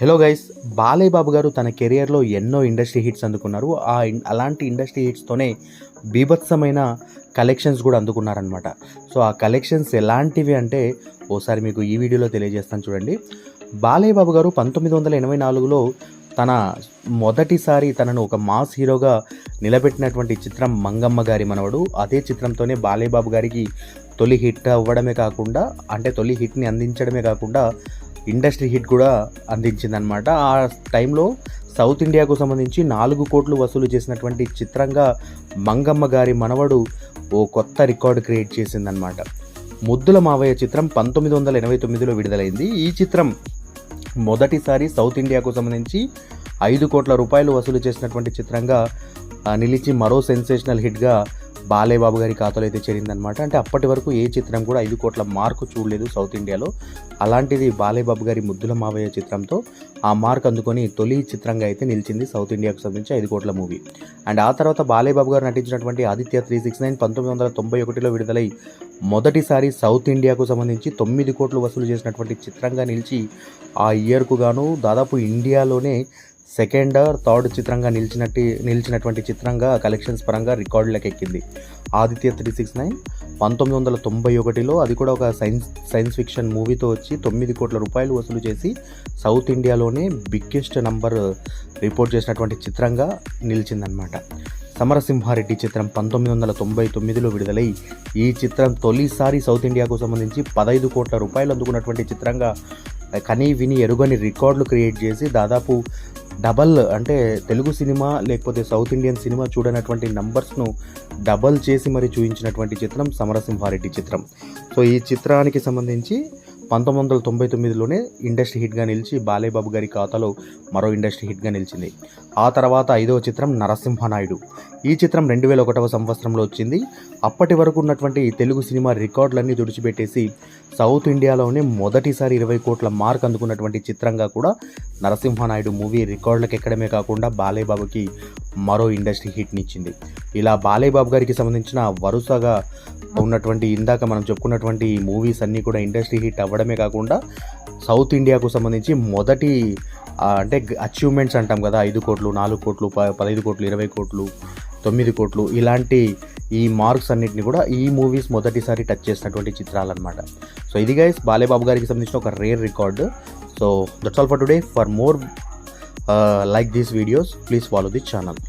Hello guys Balayya Babu గారు తన కెరియర్లో ఎన్నో ఇండస్ట్రీ హిట్స్ అందుకున్నారు. ఆ అలాంటి ఇండస్ట్రీ హిట్స్తోనే బీభత్సమైన కలెక్షన్స్ కూడా అందుకున్నారనమాట సో ఆ కలెక్షన్స్ ఎలాంటివి అంటే ఓసారి మీకు ఈ వీడియోలో తెలియజేస్తాను చూడండి. బాలయ్య బాబు గారు పంతొమ్మిది వందల ఎనభై నాలుగులో తన మొదటిసారి తనను ఒక మాస్ హీరోగా నిలబెట్టినటువంటి చిత్రం మంగమ్మ గారి మనవడు. అదే చిత్రంతోనే బాలయ్యబాబు గారికి తొలి హిట్ అవ్వడమే కాకుండా అంటే తొలి హిట్ని అందించడమే కాకుండా ఇండస్ట్రీ హిట్ కూడా అందించిందనమాట ఆ టైంలో సౌత్ ఇండియాకు సంబంధించి నాలుగు కోట్లు వసూలు చేసినటువంటి చిత్రంగా మంగమ్మ గారి మనవడు ఓ కొత్త రికార్డు క్రియేట్ చేసిందనమాట ముద్దుల మావయ్య చిత్రం పంతొమ్మిది వందల ఎనభై తొమ్మిదిలో విడుదలైంది. ఈ చిత్రం మొదటిసారి సౌత్ ఇండియాకు సంబంధించి ఐదు కోట్ల రూపాయలు వసూలు చేసినటువంటి చిత్రంగా నిలిచి మరో సెన్సేషనల్ హిట్గా బాలయ్య గారి ఖాతాలో అయితే చేరిందనమాట అంటే అప్పటి వరకు ఏ చిత్రం కూడా ఐదు కోట్ల మార్కు చూడలేదు సౌత్ ఇండియాలో. అలాంటిది బాలేబాబు గారి ముద్దుల మావయ్య చిత్రంతో ఆ మార్క్ అందుకొని తొలి చిత్రంగా అయితే నిలిచింది సౌత్ ఇండియాకు సంబంధించి ఐదు కోట్ల మూవీ. అండ్ ఆ తర్వాత బాలయ్య బాబు గారు నటించినటువంటి ఆదిత్య త్రీ సిక్స్ నైన్ పంతొమ్మిది వందల తొంభై ఒకటిలో విడుదలై మొదటిసారి సౌత్ ఇండియాకు సంబంధించి తొమ్మిది కోట్లు వసూలు చేసినటువంటి చిత్రంగా నిలిచి ఆ ఇయర్కు గాను దాదాపు ఇండియాలోనే సెకండ్ థర్డ్ చిత్రంగా నిలిచినట్టు నిలిచినటువంటి చిత్రంగా కలెక్షన్స్ పరంగా రికార్డులకు ఎక్కింది ఆదిత్య త్రీ సిక్స్ నైన్ పంతొమ్మిది వందల తొంభై ఒకటిలో అది కూడా ఒక సైన్స్ సైన్స్ ఫిక్షన్ మూవీతో వచ్చి తొమ్మిది కోట్ల రూపాయలు వసూలు చేసి సౌత్ ఇండియాలోనే బిగ్గెస్ట్ నంబర్ రిపోర్ట్ చేసినటువంటి చిత్రంగా నిలిచిందనమాట సమరసింహారెడ్డి చిత్రం పంతొమ్మిది వందల తొంభై తొమ్మిదిలో విడుదలై ఈ చిత్రం తొలిసారి సౌత్ ఇండియాకు సంబంధించి పదహైదు కోట్ల రూపాయలు అందుకున్నటువంటి చిత్రంగా కనీ విని ఎరుగని రికార్డులు క్రియేట్ చేసి దాదాపు డబల్ అంటే తెలుగు సినిమా లేకపోతే సౌత్ ఇండియన్ సినిమా చూడనటువంటి నంబర్స్ను డబల్ చేసి మరి చూపించినటువంటి చిత్రం సమరసింహారెడ్డి చిత్రం. సో ఈ చిత్రానికి సంబంధించి పంతొమ్మిది వందల తొంభై తొమ్మిదిలోనే ఇండస్ట్రీ హిట్గా నిలిచి బాలేబాబు గారి ఖాతాలో మరో ఇండస్ట్రీ హిట్గా నిలిచింది. ఆ తర్వాత ఐదవ చిత్రం నరసింహనాయుడు. ఈ చిత్రం రెండు వేల ఒకటవ సంవత్సరంలో వచ్చింది. అప్పటి వరకు ఉన్నటువంటి తెలుగు సినిమా రికార్డులన్నీ తుడిచిపెట్టేసి సౌత్ ఇండియాలోనే మొదటిసారి ఇరవై కోట్ల మార్క్ అందుకున్నటువంటి చిత్రంగా కూడా నరసింహనాయుడు మూవీ రికార్డులకు ఎక్కడమే కాకుండా బాలేబాబుకి మరో ఇండస్ట్రీ హిట్నిచ్చింది. ఇలా బాలయ్యబాబు గారికి సంబంధించిన వరుసగా ఉన్నటువంటి ఇందాక మనం చెప్పుకున్నటువంటి మూవీస్ అన్నీ కూడా ఇండస్ట్రీ హిట్ అవ్వడమే కాకుండా సౌత్ ఇండియాకు సంబంధించి మొదటి అంటే అచీవ్మెంట్స్ అంటాం కదా ఐదు కోట్లు నాలుగు కోట్లు ప పదహైదు కోట్లు ఇరవై కోట్లు తొమ్మిది కోట్లు ఇలాంటి ఈ మార్క్స్ అన్నిటిని కూడా ఈ మూవీస్ మొదటిసారి టచ్ చేసినటువంటి చిత్రాలన్నమాట. సో ఇది గైస్ బాలేబాబు గారికి సంబంధించిన ఒక rare record so that's all for today for more like these videos please follow the channel